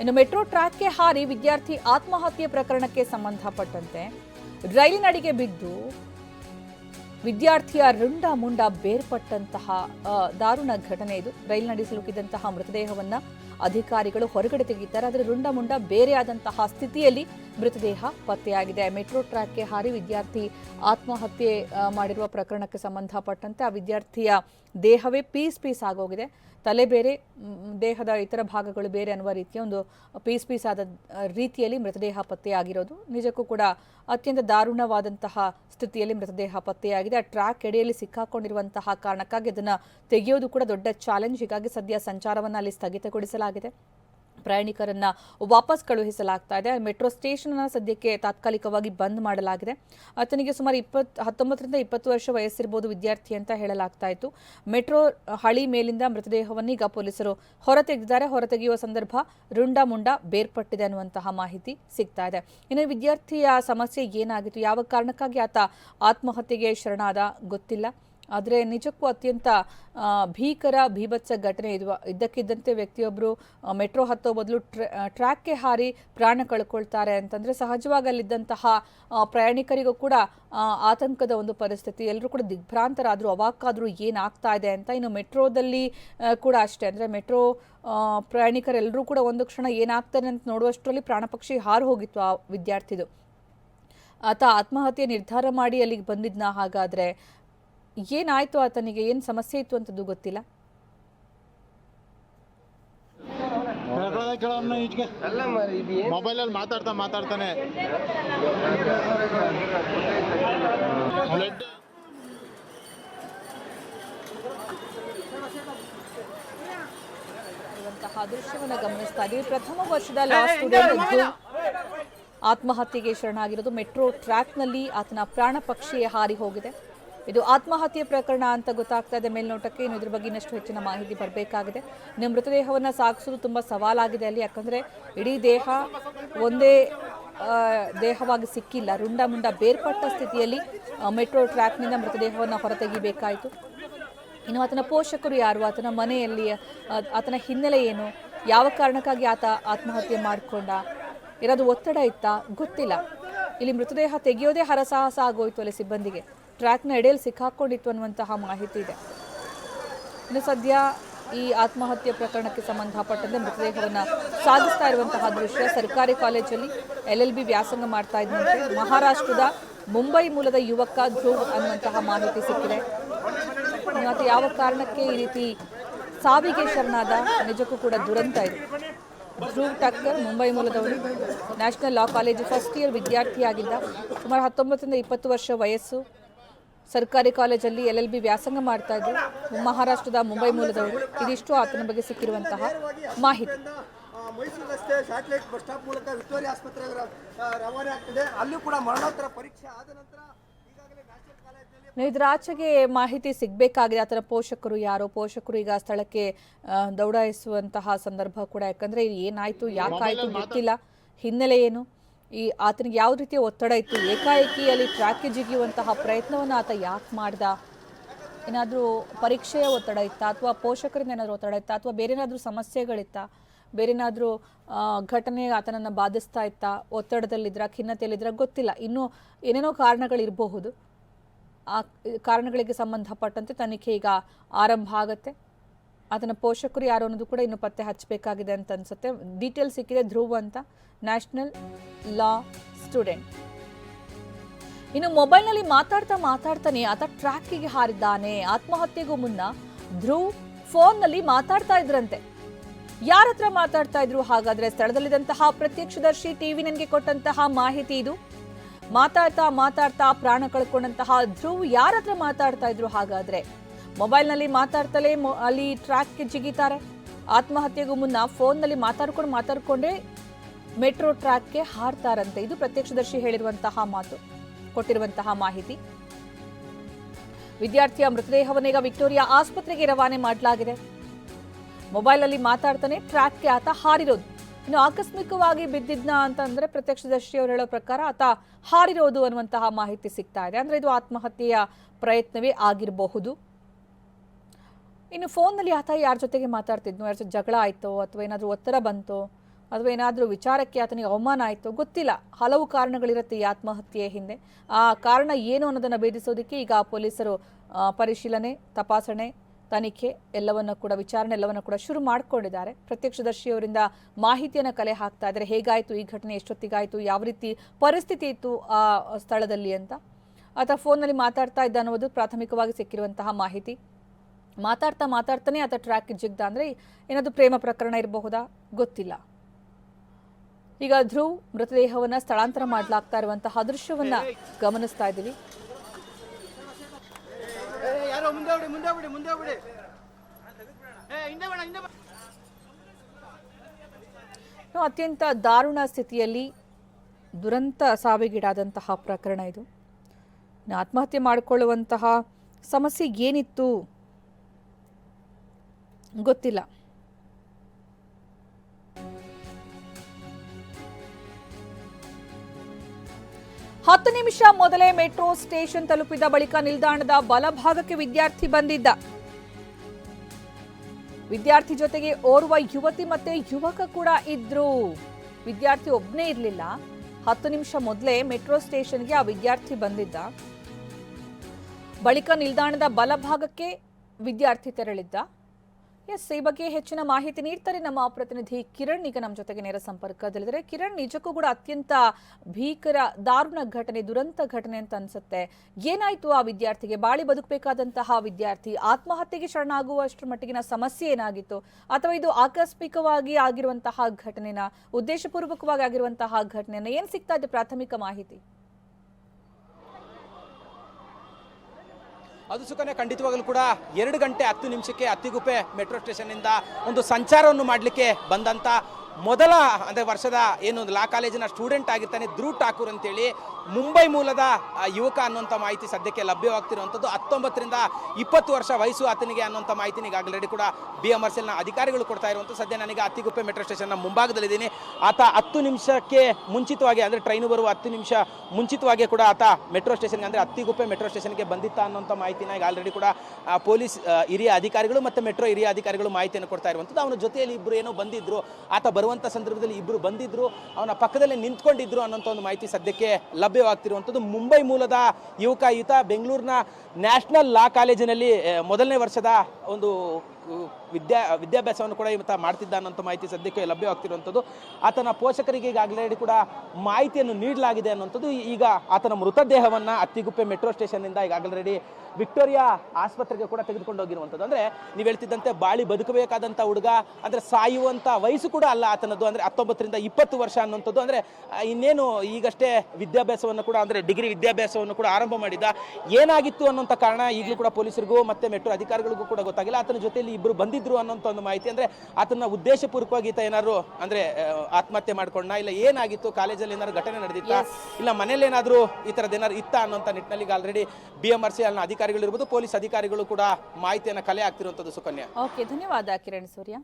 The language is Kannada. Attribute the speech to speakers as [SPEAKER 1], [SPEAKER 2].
[SPEAKER 1] ಇನ್ನು ಮೆಟ್ರೋ ಟ್ರ್ಯಾಕ್ಗೆ ಹಾರಿ ವಿದ್ಯಾರ್ಥಿ ಆತ್ಮಹತ್ಯೆ ಪ್ರಕರಣಕ್ಕೆ ಸಂಬಂಧಪಟ್ಟಂತೆ ರೈಲಿನಡಿಗೆ ಬಿದ್ದು ವಿದ್ಯಾರ್ಥಿಯ ರುಂಡ ಮುಂಡ ಬೇರ್ಪಟ್ಟಂತಹ ದಾರುಣ ಘಟನೆ ಇದು. ರೈಲಿನಡಿ ಸಿಲುಕಿದಂತಹ ಮೃತದೇಹವನ್ನ ಅಧಿಕಾರಿಗಳು ಹೊರಗಡೆ ತೆಗೆಯುತ್ತಾರೆ ಆದರೆ ರುಂಡ ಮುಂಡ ಬೇರೆಯಾದಂತಹ ಸ್ಥಿತಿಯಲ್ಲಿ ಮೃತದೇಹ ಪತ್ತೆಯಾಗಿದೆ. ಮೆಟ್ರೋ ಟ್ರ್ಯಾಕ್ಗೆ ಹಾರಿ ವಿದ್ಯಾರ್ಥಿ ಆತ್ಮಹತ್ಯೆ ಮಾಡಿರುವ ಪ್ರಕರಣಕ್ಕೆ ಸಂಬಂಧಪಟ್ಟಂತೆ ಆ ವಿದ್ಯಾರ್ಥಿಯ ದೇಹವೇ ಪೀಸ್ ಪೀಸ್ ಆಗೋಗಿದೆ. ತಲೆ ಬೇರೆ ದೇಹದ ಇತರ ಭಾಗಗಳು ಬೇರೆ ಅನ್ನುವ ರೀತಿಯ ಒಂದು ಪೀಸ್ ಪೀಸ್ ಆದ ರೀತಿಯಲ್ಲಿ ಮೃತದೇಹ ಪತ್ತೆಯಾಗಿರೋದು. ನಿಜಕ್ಕೂ ಕೂಡ ಅತ್ಯಂತ ದಾರುಣವಾದಂತಹ ಸ್ಥಿತಿಯಲ್ಲಿ ಮೃತದೇಹ ಪತ್ತೆಯಾಗಿದೆ. ಆ ಟ್ರ್ಯಾಕ್ ಎಡೆಯಲ್ಲಿ ಸಿಕ್ಕಾಕೊಂಡಿರುವಂತಹ ಕಾರಣಕ್ಕಾಗಿ ಅದನ್ನು ತೆಗೆಯೋದು ಕೂಡ ದೊಡ್ಡ ಚಾಲೆಂಜ್. ಹೀಗಾಗಿ ಸದ್ಯ ಸಂಚಾರವನ್ನು ಅಲ್ಲಿ ಸ್ಥಗಿತಗೊಳಿಸಲಾಗಿದೆ. ಪ್ರಯಾಣಿಕರನ್ನ ವಾಪಸ್ ಕಳುಹಿಸಲಾಗ್ತಾ ಇದೆ. ಮೆಟ್ರೋ ಸ್ಟೇಷನ್ ಅನ್ನ ಸದ್ಯಕ್ಕೆ ತಾತ್ಕಾಲಿಕವಾಗಿ ಬಂದ್ ಮಾಡಲಾಗಿದೆ. ಆತನಿಗೆ ಸುಮಾರು ಇಪ್ಪತ್ತು ಹತ್ತೊಂಬತ್ತರಿಂದ ಇಪ್ಪತ್ತು ವರ್ಷ ವಯಸ್ಸಿರ್ಬೋದು ವಿದ್ಯಾರ್ಥಿ ಅಂತ ಹೇಳಲಾಗ್ತಾ ಇತ್ತು. ಮೆಟ್ರೋ ಹಳಿ ಮೇಲಿಂದ ಮೃತದೇಹವನ್ನು ಈಗ ಪೊಲೀಸರು ಹೊರತೆಗೆದಿದ್ದಾರೆ. ಹೊರತೆಗೆಯುವ ಸಂದರ್ಭ ರುಂಡ ಮುಂಡ ಬೇರ್ಪಟ್ಟಿದೆ ಅನ್ನುವಂತಹ ಮಾಹಿತಿ ಸಿಗ್ತಾ ಇದೆ. ಇನ್ನು ವಿದ್ಯಾರ್ಥಿಯ ಸಮಸ್ಯೆ ಏನಾಗಿತ್ತು? ಯಾವ ಕಾರಣಕ್ಕಾಗಿ ಆತ ಆತ್ಮಹತ್ಯೆಗೆ ಶರಣಾದ ಗೊತ್ತಿಲ್ಲ. ಆದರೆ ನಿಜಕ್ಕೂ ಅತ್ಯಂತ ಭೀಕರ, ಭೀಭತ್ಸ ಘಟನೆ ಇದು ಇದ್ದಕ್ಕಿದ್ದಂತೆ ವ್ಯಕ್ತಿಯೊಬ್ಬರು ಮೆಟ್ರೋ ಹತ್ತೋ ಬದಲು ಟ್ರ್ಯಾಕ್ಗೆ ಹಾರಿ ಪ್ರಾಣ ಕಳ್ಕೊಳ್ತಾರೆ ಅಂತಂದರೆ ಸಹಜವಾಗಿ ಅಲ್ಲಿದ್ದಂತಹ ಪ್ರಯಾಣಿಕರಿಗೂ ಕೂಡ ಆತಂಕದ ಒಂದು ಪರಿಸ್ಥಿತಿ. ಎಲ್ಲರೂ ಕೂಡ ದಿಗ್ಭ್ರಾಂತರಾದರೂ, ಅವಾಕ್ಕಾದರೂ ಏನಾಗ್ತಾ ಇದೆ ಅಂತ ಇನ್ನು ಮೆಟ್ರೋದಲ್ಲಿ ಕೂಡ ಅಷ್ಟೇ. ಅಂದರೆ ಮೆಟ್ರೋ ಪ್ರಯಾಣಿಕರೆಲ್ಲರೂ ಕೂಡ ಒಂದು ಕ್ಷಣ ಏನಾಗ್ತಾರೆ ಅಂತ ನೋಡುವಷ್ಟರಲ್ಲಿ ಪ್ರಾಣಪಕ್ಷಿ ಹಾರು ಹೋಗಿತ್ತು ಆ ವಿದ್ಯಾರ್ಥಿದು. ಆತ ಆತ್ಮಹತ್ಯೆ ನಿರ್ಧಾರ ಮಾಡಿ ಅಲ್ಲಿಗೆ ಬಂದಿದ್ನ ಹಾಗಾದರೆ ಏನಾಯ್ತು ಆತನಿಗೆ? ಏನು ಸಮಸ್ಯೆ ಇತ್ತು ಅಂತದ್ದು ಗೊತ್ತಿಲ್ಲ.
[SPEAKER 2] ಮೊಬೈಲಲ್ಲಿ ಮಾತಾಡ್ತಾ ಮಾತಾಡ್ತಾನೆ.
[SPEAKER 1] ದೃಶ್ಯವನ್ನು ಗಮನಿಸ್ತಾ ಇದ್ದೀವಿ ಪ್ರಥಮ ವರ್ಷದ ಲಾ ಸ್ಟೂಡೆಂಟ್ ಆತ್ಮಹತ್ಯೆಗೆ ಶರಣಾಗಿರೋದು. ಮೆಟ್ರೋ ಟ್ರ್ಯಾಕ್ನಲ್ಲಿ ಆತನ ಪ್ರಾಣ ಪಕ್ಷಿಯೇ ಹಾರಿ ಹೋಗಿದೆ. ಇದು ಆತ್ಮಹತ್ಯೆ ಪ್ರಕರಣ ಅಂತ ಗೊತ್ತಾಗ್ತಾ ಇದೆ. ಮೇಲ್ನೋಟಕ್ಕೆ ಇನ್ನು ಇದ್ರ ಬಗ್ಗೆ ಇನ್ನಷ್ಟು ಹೆಚ್ಚಿನ ಮಾಹಿತಿ ಬರಬೇಕಾಗಿದೆ. ನಿಮ್ಮ ಮೃತದೇಹವನ್ನು ಸಾಗಿಸೋದು ತುಂಬ ಸವಾಲಾಗಿದೆ ಅಲ್ಲಿ. ಯಾಕಂದರೆ ಇಡೀ ದೇಹ ಒಂದೇ ದೇಹವಾಗಿ ಸಿಕ್ಕಿಲ್ಲ. ರುಂಡ ಮುಂಡ ಬೇರ್ಪಟ್ಟ ಸ್ಥಿತಿಯಲ್ಲಿ ಮೆಟ್ರೋ ಟ್ರ್ಯಾಕ್ನಿಂದ ಮೃತದೇಹವನ್ನು ಹೊರತೆಗಿಬೇಕಾಯಿತು. ಇನ್ನು ಆತನ ಪೋಷಕರು ಯಾರು? ಆತನ ಮನೆಯಲ್ಲಿ ಆತನ ಹಿನ್ನೆಲೆ ಏನು? ಯಾವ ಕಾರಣಕ್ಕಾಗಿ ಆತ ಆತ್ಮಹತ್ಯೆ ಮಾಡಿಕೊಂಡ? ಏನಾದರೂ ಒತ್ತಡ ಇತ್ತಾ? ಗೊತ್ತಿಲ್ಲ. ಇಲ್ಲಿ ಮೃತದೇಹ ತೆಗೆಯೋದೇ ಹರಸಾಹಸ ಆಗೋಯ್ತು ಅಲ್ಲಿ ಸಿಬ್ಬಂದಿಗೆ. ಟ್ರ್ಯಾಕ್ನ ಎಡೆಯಲ್ಲಿ ಸಿಕ್ಕಾಕೊಂಡಿತ್ತು ಅನ್ನುವಂತಹ ಮಾಹಿತಿ ಇದೆ. ಇನ್ನು ಸದ್ಯ ಈ ಆತ್ಮಹತ್ಯೆ ಪ್ರಕರಣಕ್ಕೆ ಸಂಬಂಧಪಟ್ಟಂತೆ ಮೃತದೇಹವನ್ನು ಸಾಗಿಸ್ತಾ ಇರುವಂತಹ ದೃಶ್ಯ ಸರ್ಕಾರಿ ಕಾಲೇಜಲ್ಲಿ ಎಲ್ ಎಲ್ ಬಿ ವ್ಯಾಸಂಗ ಮಾಡ್ತಾ ಇದ್ದಂತೆ. ಮಹಾರಾಷ್ಟ್ರದ ಮುಂಬೈ ಮೂಲದ ಯುವಕ ಧ್ರುವ್ ಅನ್ನುವಂತಹ ಮಾಹಿತಿ ಸಿಕ್ಕಿದೆ. ಮತ್ತು ಯಾವ ಕಾರಣಕ್ಕೆ ಈ ರೀತಿ ಸಾವಿಗೆ ಶರಣಾದ ನಿಜಕ್ಕೂ ಕೂಡ ದುರಂತ ಇದೆ. ಧ್ರುವ್ ಟಕ್ಕರ್ Mumbai ಮೂಲದವರು national law college first year ವಿದ್ಯಾರ್ಥಿಯಾಗಿದ್ದ. ಸುಮಾರು ಹತ್ತೊಂಬತ್ತರಿಂದ ಇಪ್ಪತ್ತು ವರ್ಷ ವಯಸ್ಸು. ಸರ್ಕಾರಿ ಕಾಲೇಜಲ್ಲಿ ಎಲ್ ಎಲ್ ಬಿ ವ್ಯಾಸಂಗ ಮಾಡ್ತಾ ಇದ್ದು ಮಹಾರಾಷ್ಟ್ರದ ಮುಂಬೈ ಮೂಲದವರು. ಇದಿಷ್ಟು ಆತನ ಬಗ್ಗೆ ಸಿಕ್ಕಿರುವಂತಹ ಮಾಹಿತಿ.
[SPEAKER 3] ಮೈಸೂರು ರಸ್ತೆ ಸ್ಯಾಟಲೈಟ್ ಬಸ್ ಸ್ಟಾಪ್ ಮೂಲಕ ವಿಕ್ಟೋರಿಯಾ ಆಸ್ಪತ್ರೆಗೆ ರವಾನೆ ಆಗ್ತಿದೆ. ಅಲ್ಲೂ ಕೂಡ ಮರಣೋತ್ತರ ಪರೀಕ್ಷೆ ಆದ ನಂತರ
[SPEAKER 1] ಇದರ ಆಚೆಗೆ ಮಾಹಿತಿ ಸಿಗಬೇಕಾಗಿದೆ. ಆತನ ಪೋಷಕರು ಯಾರೋ? ಪೋಷಕರು ಈಗ ಸ್ಥಳಕ್ಕೆ ದೌಡಾಯಿಸುವಂತಹ ಸಂದರ್ಭ ಕೂಡ ಯಾಕಂದ್ರೆ ಏನಾಯ್ತು ಯಾಕಾಯ್ತು ಗೊತ್ತಿಲ್ಲ. ಹಿನ್ನೆಲೆ ಏನು? ಈ ಆತನಿಗೆ ಯಾವ ರೀತಿಯ ಒತ್ತಡ ಇತ್ತು? ಏಕಾಏಕಿಯಲ್ಲಿ ಟ್ರ್ಯಾಕ್ಗೆ ಜಿಗಿಯುವಂತಹ ಪ್ರಯತ್ನವನ್ನು ಆತ ಯಾಕೆ ಮಾಡ್ದ? ಏನಾದರೂ ಪರೀಕ್ಷೆಯ ಒತ್ತಡ ಇತ್ತಾ? ಅಥವಾ ಪೋಷಕರಿಂದ ಏನಾದರೂ ಒತ್ತಡ ಇತ್ತಾ? ಅಥವಾ ಬೇರೆ ಏನಾದರೂ ಸಮಸ್ಯೆಗಳಿತ್ತಾ? ಬೇರೇನಾದರೂ ಘಟನೆ ಆತನನ್ನು ಬಾಧಿಸ್ತಾ ಇತ್ತಾ? ಒತ್ತಡದಲ್ಲಿದ್ರ? ಖಿನ್ನತೆಯಲ್ಲಿದ್ರ? ಗೊತ್ತಿಲ್ಲ. ಇನ್ನೂ ಏನೇನೋ ಕಾರಣಗಳಿರಬಹುದು. ಆ, ಕಾರಣಗಳಿಗೆ ಸಂಬಂಧಪಟ್ಟಂತೆ ತನಿಖೆ ಈಗ ಆರಂಭ ಆಗುತ್ತೆ. ಆತನ ಪೋಷಕರು ಯಾರು ಅನ್ನೋದು ಕೂಡ ಇನ್ನು ಪತ್ತೆ ಹಚ್ಚಬೇಕಾಗಿದೆ ಅಂತ ಅನ್ಸುತ್ತೆ. ಡೀಟೇಲ್ ಸಿಕ್ಕಿದೆ, ಧ್ರುವ್ ಅಂತ. ನ್ಯಾಷನಲ್ ಲಾ ಸ್ಟೂಡೆಂಟ್ ಇನ್ನು ಮೊಬೈಲ್ನಲ್ಲಿ ಮಾತಾಡ್ತಾ ಮಾತಾಡ್ತಾನೆ, ಆತ ಟ್ರ್ಯಾಕಿಗೆ ಹಾರಿದ್ದಾನೆ. ಆತ್ಮಹತ್ಯೆಗೂ ಮುನ್ನ ಧ್ರುವ್ ಫೋನ್ನಲ್ಲಿ ಮಾತಾಡ್ತಾ ಇದ್ರಂತೆ. ಯಾರ ಹತ್ರ ಮಾತಾಡ್ತಾ ಇದ್ರು? ಹಾಗಾದ್ರೆ ಸ್ಥಳದಲ್ಲಿದ್ದಂತಹ ಪ್ರತ್ಯಕ್ಷದರ್ಶಿ ಟಿವಿ ನನಗೆ ಕೊಟ್ಟಂತಹ ಮಾಹಿತಿ ಇದು. ಮಾತಾಡ್ತಾ ಮಾತಾಡ್ತಾ ಪ್ರಾಣ ಕಳ್ಕೊಂಡಂತಹ ಧ್ರುವ್ ಯಾರ ಹತ್ರ ಮಾತಾಡ್ತಾ ಇದ್ರು? ಹಾಗಾದ್ರೆ ಮೊಬೈಲ್ನಲ್ಲಿ ಮಾತಾಡ್ತಲೇ ಅಲ್ಲಿ ಟ್ರ್ಯಾಕ್ಗೆ ಜಿಗಿತಾರೆ. ಆತ್ಮಹತ್ಯೆಗೂ ಮುನ್ನ ಫೋನ್ನಲ್ಲಿ ಮಾತಾಡ್ಕೊಂಡು ಮಾತಾಡ್ಕೊಂಡೇ ಮೆಟ್ರೋ ಟ್ರ್ಯಾಕ್ಗೆ ಹಾರ್ತಾರಂತೆ. ಇದು ಪ್ರತ್ಯಕ್ಷದರ್ಶಿ ಹೇಳಿರುವಂತಹ ಮಾತು, ಕೊಟ್ಟಿರುವಂತಹ ಮಾಹಿತಿ. ವಿದ್ಯಾರ್ಥಿಯ ಮೃತದೇಹವನ್ನು ಈಗ ವಿಕ್ಟೋರಿಯಾ ಆಸ್ಪತ್ರೆಗೆ ರವಾನೆ ಮಾಡಲಾಗಿದೆ. ಮೊಬೈಲಲ್ಲಿ ಮಾತಾಡ್ತಾನೆ ಟ್ರ್ಯಾಕ್ಗೆ ಆತ ಹಾರಿರೋದು. ಇನ್ನು ಆಕಸ್ಮಿಕವಾಗಿ ಬಿದ್ದಿದ್ನ ಅಂತಂದ್ರೆ ಪ್ರತ್ಯಕ್ಷದರ್ಶಿಯವರು ಹೇಳೋ ಪ್ರಕಾರ ಆತ ಹಾರಿರೋದು ಅನ್ನುವಂತಹ ಮಾಹಿತಿ ಸಿಗ್ತಾ ಇದೆ. ಅಂದ್ರೆ ಇದು ಆತ್ಮಹತ್ಯೆಯ ಪ್ರಯತ್ನವೇ ಆಗಿರಬಹುದು. ಇನ್ನು ಫೋನ್ನಲ್ಲಿ ಆತ ಯಾರ ಜೊತೆಗೆ ಮಾತಾಡ್ತಿದ್ನೋ, ಯಾರ ಜೊತೆ ಜಗಳ ಆಯಿತೋ, ಅಥವಾ ಏನಾದರೂ ಒತ್ತಡ ಬಂತೋ, ಅಥವಾ ಏನಾದರೂ ವಿಚಾರಕ್ಕೆ ಆತನಿಗೆ ಅವಮಾನ ಆಯಿತು, ಗೊತ್ತಿಲ್ಲ. ಹಲವು ಕಾರಣಗಳಿರುತ್ತೆ ಈ ಆತ್ಮಹತ್ಯೆಯ ಹಿಂದೆ. ಆ ಕಾರಣ ಏನು ಅನ್ನೋದನ್ನು ಭೇದಿಸೋದಕ್ಕೆ ಈಗ ಪೊಲೀಸರು ಪರಿಶೀಲನೆ, ತಪಾಸಣೆ, ತನಿಖೆ ಎಲ್ಲವನ್ನು ಕೂಡ, ವಿಚಾರಣೆ ಎಲ್ಲವನ್ನು ಕೂಡ ಶುರು ಮಾಡಿಕೊಂಡಿದ್ದಾರೆ. ಪ್ರತ್ಯಕ್ಷದರ್ಶಿಯವರಿಂದ ಮಾಹಿತಿಯನ್ನು ಕಲೆ ಹಾಕ್ತಾ ಇದ್ದಾರೆ. ಹೇಗಾಯಿತು, ಈ ಘಟನೆ ಎಷ್ಟೊತ್ತಿಗಾಯಿತು, ಯಾವ ರೀತಿ ಪರಿಸ್ಥಿತಿ ಇತ್ತು ಆ ಸ್ಥಳದಲ್ಲಿ ಅಂತ. ಆತ ಫೋನ್ನಲ್ಲಿ ಮಾತಾಡ್ತಾ ಇದ್ದ ಅನ್ನೋದು ಪ್ರಾಥಮಿಕವಾಗಿ ಸಿಕ್ಕಿರುವಂತಹ ಮಾಹಿತಿ. ಮಾತಾಡ್ತಾ ಮಾತಾಡ್ತಾನೆ ಆತ ಟ್ರ್ಯಾಕ್ ಜಿಗ್ದ ಅಂದರೆ ಏನಾದರೂ ಪ್ರೇಮ ಪ್ರಕರಣ ಇರಬಹುದಾ? ಗೊತ್ತಿಲ್ಲ. ಈಗ ಧ್ರುವ್ ಮೃತದೇಹವನ್ನ ಸ್ಥಳಾಂತರ ಮಾಡಲಾಗ್ತಾ ಇರುವಂತಹ ದೃಶ್ಯವನ್ನು ಗಮನಿಸ್ತಾ ಇದ್ದೀವಿ. ಅತ್ಯಂತ ದಾರುಣ ಸ್ಥಿತಿಯಲ್ಲಿ ದುರಂತ ಸಾವಿಗೀಡಾದಂತಹ ಪ್ರಕರಣ ಇದು. ಆತ್ಮಹತ್ಯೆ ಮಾಡಿಕೊಳ್ಳುವಂತಹ ಸಮಸ್ಯೆ ಏನಿತ್ತು? ಗೊತ್ತಿಲ್ಲ. ಹತ್ತು ನಿಮಿಷ ಮೊದಲೇ ಮೆಟ್ರೋ ಸ್ಟೇಷನ್ ತಲುಪಿದ ಬಳಿಕ ನಿಲ್ದಾಣದ ಬಲಭಾಗಕ್ಕೆ ವಿದ್ಯಾರ್ಥಿ ಬಂದಿದ್ದ. ವಿದ್ಯಾರ್ಥಿ ಜೊತೆಗೆ ಓರ್ವ ಯುವತಿ ಮತ್ತೆ ಯುವಕ ಕೂಡ ಇದ್ರು. ವಿದ್ಯಾರ್ಥಿ ಒಬ್ಬನೇ ಇರಲಿಲ್ಲ. ಹತ್ತು ನಿಮಿಷ ಮೊದಲೇ ಮೆಟ್ರೋ ಸ್ಟೇಷನ್ಗೆ ಆ ವಿದ್ಯಾರ್ಥಿ ಬಂದಿದ್ದ. ಬಳಿಕ ನಿಲ್ದಾಣದ ಬಲಭಾಗಕ್ಕೆ ವಿದ್ಯಾರ್ಥಿ ತೆರಳಿದ್ದ. ಎಸ್ ಈ ಬಗ್ಗೆ ಹೆಚ್ಚಿನ ಮಾಹಿತಿ ನೀಡ್ತಾರೆ ನಮ್ಮ ಪ್ರತಿನಿಧಿ ಕಿರಣ್. ಈಗ ನಮ್ಮ ಜೊತೆಗೆ ನೇರ ಸಂಪರ್ಕದಲ್ಲಿದ್ದಾರೆ. ಕಿರಣ್, ನಿಜಕ್ಕೂ ಕೂಡ ಅತ್ಯಂತ ಭೀಕರ, ದಾರುಣ ಘಟನೆ, ದುರಂತ ಘಟನೆ ಅಂತ ಅನ್ಸುತ್ತೆ. ಏನಾಯ್ತು ಆ ವಿದ್ಯಾರ್ಥಿಗೆ? ಬಾಳಿ ಬದುಕಬೇಕಾದಂತಹ ವಿದ್ಯಾರ್ಥಿ ಆತ್ಮಹತ್ಯೆಗೆ ಶರಣಾಗುವಷ್ಟರ ಮಟ್ಟಿಗಿನ ಸಮಸ್ಯೆ ಏನಾಗಿತ್ತು? ಅಥವಾ ಇದು ಆಕಸ್ಮಿಕವಾಗಿ ಆಗಿರುವಂತಹ ಘಟನೆನ, ಉದ್ದೇಶಪೂರ್ವಕವಾಗಿ ಆಗಿರುವಂತಹ ಘಟನೆನ, ಏನು ಸಿಗ್ತಾ ಇದೆ ಪ್ರಾಥಮಿಕ ಮಾಹಿತಿ?
[SPEAKER 2] ಅದು ಸುಖನೇ ಖಂಡಿತವಾಗಲೂ ಕೂಡ ಎರಡು ಗಂಟೆ ಹತ್ತು ನಿಮಿಷಕ್ಕೆ ಅತ್ತಿಗುಪ್ಪೆ ಮೆಟ್ರೋ ಸ್ಟೇಷನ್ನಿಂದ ಒಂದು ಸಂಚಾರವನ್ನು ಮಾಡಲಿಕ್ಕೆ ಬಂದಂಥ ಮೊದಲ, ಅಂದರೆ ವರ್ಷದ ಏನು ಲಾ ಕಾಲೇಜಿನ ಸ್ಟೂಡೆಂಟ್ ಆಗಿರ್ತಾನೆ ಧ್ರುವ್ ಠಾಕೂರ್ ಅಂತೇಳಿ ಮುಂಬೈ ಮೂಲದ ಯುವಕ ಅನ್ನುವಂಥ ಮಾಹಿತಿ ಸದ್ಯಕ್ಕೆ ಲಭ್ಯವಾಗ್ತಿರುವಂಥದ್ದು. ಹತ್ತೊಂಬತ್ತರಿಂದ ಇಪ್ಪತ್ತು ವರ್ಷ ವಯಸ್ಸು ಆತನಿಗೆ ಅನ್ನುವಂಥ ಮಾಹಿತಿ ಈಗ ಆಲ್ರೆಡಿ ಕೂಡ ಬಿ ಎಂ ಆರ್ ಸಿಲ್ನ ಅಧಿಕಾರಿಗಳು ಕೊಡ್ತಾ ಇರುವಂಥ ಸದ್ಯ ನನಗೆ ಅತ್ತಿಗುಪ್ಪೆ ಮೆಟ್ರೋ ಸ್ಟೇಷನ್ನ ಮುಂಭಾಗದಲ್ಲಿದ್ದೀನಿ. ಆತ ಹತ್ತು ನಿಮಿಷಕ್ಕೆ ಮುಂಚಿತವಾಗಿ ಅಂದರೆ ಟ್ರೈನು ಬರುವ ಹತ್ತು ನಿಮಿಷ ಮುಂಚಿತವಾಗಿ ಕೂಡ ಆತ ಮೆಟ್ರೋ ಸ್ಟೇಷನ್ಗೆ ಅಂದರೆ ಅತ್ತಿಗುಪ್ಪೆ ಮೆಟ್ರೋ ಸ್ಟೇಷನ್ಗೆ ಬಂದಿತ್ತ ಅನ್ನೋಂಥ ಮಾಹಿತಿನ ಈಗ ಆಲ್ರೆಡಿ ಕೂಡ ಪೊಲೀಸ್ ಹಿರಿಯ ಅಧಿಕಾರಿಗಳು ಮತ್ತು ಮೆಟ್ರೋ ಹಿರಿಯ ಅಧಿಕಾರಿಗಳು ಮಾಹಿತಿಯನ್ನು ಕೊಡ್ತಾ ಇರುವಂಥದ್ದು. ಅವನ ಜೊತೆಯಲ್ಲಿ ಇಬ್ಬರು ಏನೋ ಬಂದಿದ್ರು. ಆತ ಬರುವಂಥ ಸಂದರ್ಭದಲ್ಲಿ ಇಬ್ಬರು ಬಂದಿದ್ರು. ಅವನ ಪಕ್ಕದಲ್ಲಿ ನಿಂತ್ಕೊಂಡಿದ್ರು ಅನ್ನೋಂಥ ಒಂದು ಮಾಹಿತಿ ಸದ್ಯಕ್ಕೆ ಲಭ್ಯವಾಗ್ತಿರುವಂಥದ್ದು ಮುಂಬೈ ಮೂಲದ ಯುವಕ ಈತ ಬೆಂಗಳೂರಿನ ನ್ಯಾಷನಲ್ ಲಾ ಕಾಲೇಜಿನಲ್ಲಿ ಮೊದಲನೇ ವರ್ಷದ ಒಂದು ವಿದ್ಯಾ, ವಿದ್ಯಾಭ್ಯಾಸವನ್ನು ಕೂಡ ಇವತ್ತ ಮಾಡ್ತಿದ್ದ ಅನ್ನೋಂಥ ಮಾಹಿತಿ ಸದ್ಯಕ್ಕೆ ಲಭ್ಯವಾಗ್ತಿರುವಂಥದ್ದು. ಆತನ ಪೋಷಕರಿಗೆ ಈಗಾಗಲೇ ಕೂಡ ಮಾಹಿತಿಯನ್ನು ನೀಡಲಾಗಿದೆ ಅನ್ನುವಂಥದ್ದು. ಈಗ ಆತನ ಮೃತದೇಹವನ್ನು ಅತ್ತಿಗುಪ್ಪೆ ಮೆಟ್ರೋ ಸ್ಟೇಷನ್ನಿಂದ ಈಗಾಗಲೇ ವಿಕ್ಟೋರಿಯಾ ಆಸ್ಪತ್ರೆಗೆ ಕೂಡ ತೆಗೆದುಕೊಂಡು ಹೋಗಿರುವಂಥದ್ದು. ಅಂದರೆ ನೀವು ಹೇಳ್ತಿದ್ದಂತೆ ಬಾಳಿ ಬದುಕಬೇಕಾದಂಥ ಹುಡುಗ, ಅಂದರೆ ಸಾಯುವಂಥ ವಯಸ್ಸು ಕೂಡ ಅಲ್ಲ ಆತನದ್ದು. ಅಂದರೆ ಹತ್ತೊಂಬತ್ತರಿಂದ ಇಪ್ಪತ್ತು ವರ್ಷ ಅನ್ನುವಂಥದ್ದು. ಅಂದರೆ ಇನ್ನೇನು ಈಗಷ್ಟೇ ವಿದ್ಯಾಭ್ಯಾಸವನ್ನು ಕೂಡ ಅಂದರೆ ಡಿಗ್ರಿ ವಿದ್ಯಾಭ್ಯಾಸವನ್ನು ಕೂಡ ಆರಂಭ ಮಾಡಿದ್ದ ಏನಾಗಿತ್ತು ಅನ್ನೋಂಥ ಕಾರಣ ಈಗಲೂ ಕೂಡ ಪೊಲೀಸರಿಗೂ ಮತ್ತೆ ಮೆಟ್ರೋ ಅಧಿಕಾರಿಗಳಿಗೂ ಕೂಡ ಗೊತ್ತಾಗಿಲ್ಲ. ಆತನ ಜೊತೆಯಲ್ಲಿ ಇಬ್ಬರು ಬಂದಿದ್ರು ಅನ್ನೋಂಥ ಒಂದು ಮಾಹಿತಿ. ಅಂದರೆ ಆತನ ಉದ್ದೇಶಪೂರ್ವಕವಾಗಿ ಈತ ಏನಾದ್ರು ಅಂದರೆ ಆತ್ಮಹತ್ಯೆ ಮಾಡ್ಕೊಂಡ ಇಲ್ಲ ಏನಾಗಿತ್ತು? ಕಾಲೇಜಲ್ಲಿ ಏನಾದ್ರು ಘಟನೆ ನಡೆದಿತ್ತ? ಇಲ್ಲ ಮನೇಲಿ ಏನಾದರೂ ಈ ಥರದ್ದು ಏನಾದ್ರು ಇತ್ತ ಅನ್ನೋಂಥ ನಿಟ್ಟಿನಲ್ಲಿ ಈಗ already B M R C ಅಲ್ಲಿನ ಅಧಿಕಾರಿಗಳಿರ್ಬೋದು ಪೊಲೀಸ್ ಅಧಿಕಾರಿಗಳು ಕೂಡ ಮಾಹಿತಿಯನ್ನು ಕಲೆ ಆಗ್ತಿರುವಂಥದ್ದು ಸುಕನ್ಯಾ.
[SPEAKER 1] ಓಕೆ ಧನ್ಯವಾದ ಕಿರಣ್ ಸೂರ್ಯ.